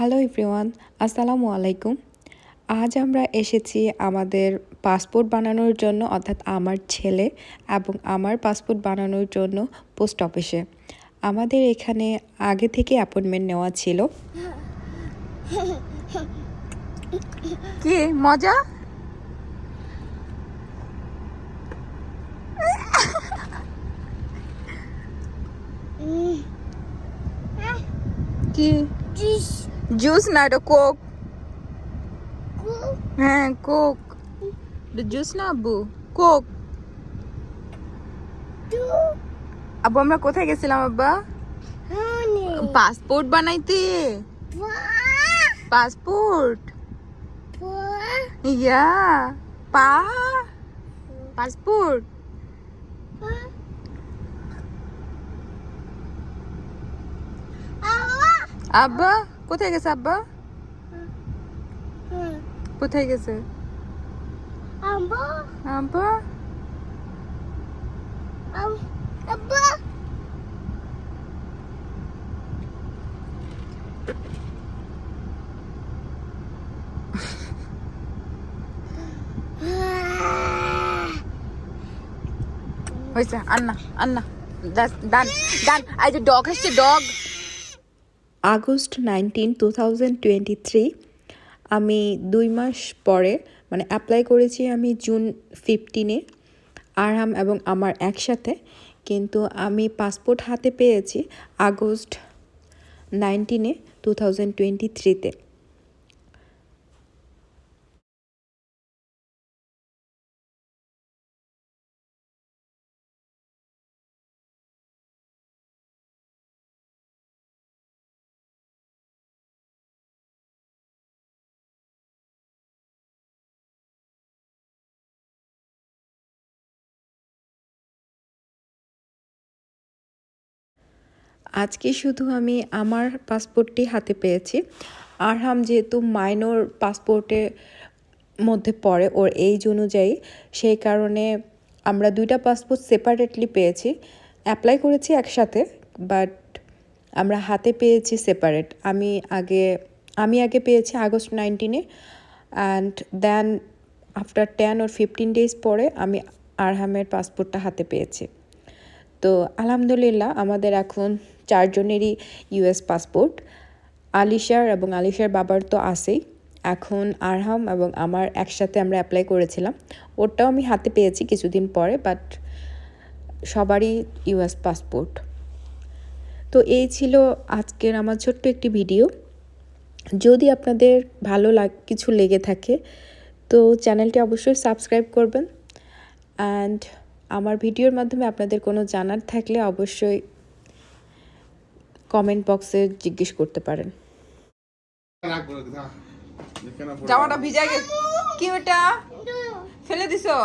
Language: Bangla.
হ্যালো এভরিওয়ান আসসালামু আলাইকুম। আজ আমরা এসেছি আমাদের পাসপোর্ট বানানোর জন্য অর্থাৎ আমার ছেলে এবং আমার পাসপোর্ট বানানোর জন্য পোস্ট অফিসে। আমাদের এখানে আগে থেকে অ্যাপয়েন্টমেন্ট নেওয়া ছিল। কি মজা? কি? জুস না এটা কোক হ্যাঁ কোক জুস না আব্বু কোক আব্বু আমরা কোথায় গেছিলাম আব্বা পাসপোর্ট বানাইতে পাসপোর্ট ইয়া পা পাসপোর্ট আব্বা কোথায় গেছে আব্বা? কোথায় গেছে? আব্বা। হয়েছে আন্না আন্না ডান ডান এই যে ডগ আসছে dog August nineteen, two thousand twenty three, আমি দুই মাস পরে মানে অ্যাপ্লাই করেছি আমি জুন ফিফটিনে আরহাম এবং আমার একসাথে, কিন্তু আমি পাসপোর্ট হাতে পেয়েছি আগস্ট নাইনটিনে টু থাউজেন্ড টোয়েন্টি থ্রিতে। আজকে শুধু আমি আমার পাসপোর্টটি হাতে পেয়েছি। আরহাম যেহেতু মাইনর পাসপোর্টের মধ্যে পড়ে ওর এইজ অনুযায়ী, সেই কারণে আমরা দুইটা পাসপোর্ট সেপারেটলি পেয়েছি। অ্যাপ্লাই করেছি একসাথে বাট আমরা হাতে পেয়েছি সেপারেট আমি আগে আমি আগে পেয়েছি August নাইনটিনে and then after ten or fifteen days পরে আমি আরহামের পাসপোর্টটা হাতে পেয়েছি। তো আলহামদুলিল্লাহ, আমাদের এখন চারজনেরই ইউএস পাসপোর্ট আলিশার এবং আলিশার বাবার তো আছেই। এখন আরহাম এবং আমার একসাথে আমরা অ্যাপ্লাই করেছিলাম। ওরটাও আমি হাতে পেয়েছি কিছুদিন পরে বাট সবারই ইউএস পাসপোর্ট তো এই ছিল আজকের আমার ছোট্ট একটি ভিডিও যদি আপনাদের ভালো লাগ, কিছু লেগে থাকে, তো চ্যানেলটি অবশ্যই সাবস্ক্রাইব করবেন। অ্যান্ড আমার ভিডিওর মাধ্যমে আপনাদের কোনো জানার থাকলে অবশ্যই কমেন্ট বক্সে জিজ্ঞেস করতে পারেন জামাটা ভিজা গেছে কি ওটা ফেলে দিছো